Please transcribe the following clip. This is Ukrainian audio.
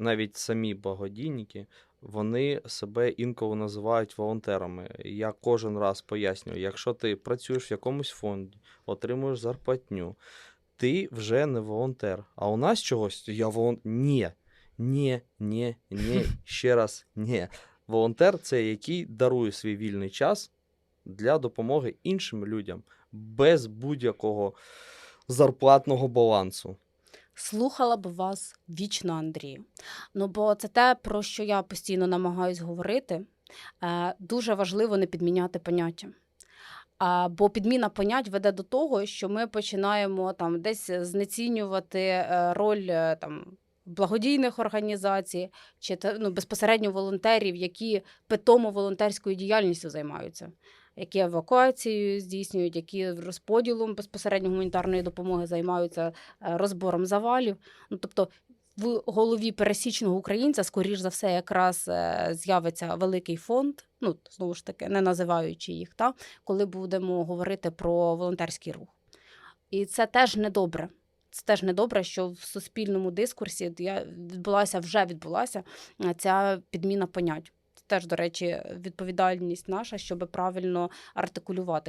Навіть самі благодійники, вони себе інколи називають волонтерами. Я кожен раз пояснюю, якщо ти працюєш в якомусь фонді, отримуєш зарплатню, ти вже не волонтер. А у нас чогось я волонтер. Ні, ні, ні, ні, ще раз ні. Волонтер це який дарує свій вільний час для допомоги іншим людям без будь-якого зарплатного балансу. Слухала б вас вічно, Андрію. Ну, бо це те, про що я постійно намагаюсь говорити. Е, Дуже важливо не підміняти поняття. Бо підміна понять веде до того, що ми починаємо там десь знецінювати е, роль е, там. Благодійних організацій чи ну, безпосередньо волонтерів, які питомо волонтерською діяльністю займаються, які евакуацією здійснюють, які розподілом безпосередньо гуманітарної допомоги займаються е, розбором завалів. Ну, тобто в голові пересічного українця, скоріш за все, якраз е, з'явиться великий фонд, ну, знову ж таки, не називаючи їх, та, коли будемо говорити про волонтерський рух. І це теж недобре. Це теж недобре, що в суспільному дискурсі я- відбулася, вже відбулася е, ця підміна понять. Теж, до речі, відповідальність наша, щоб правильно артикулювати.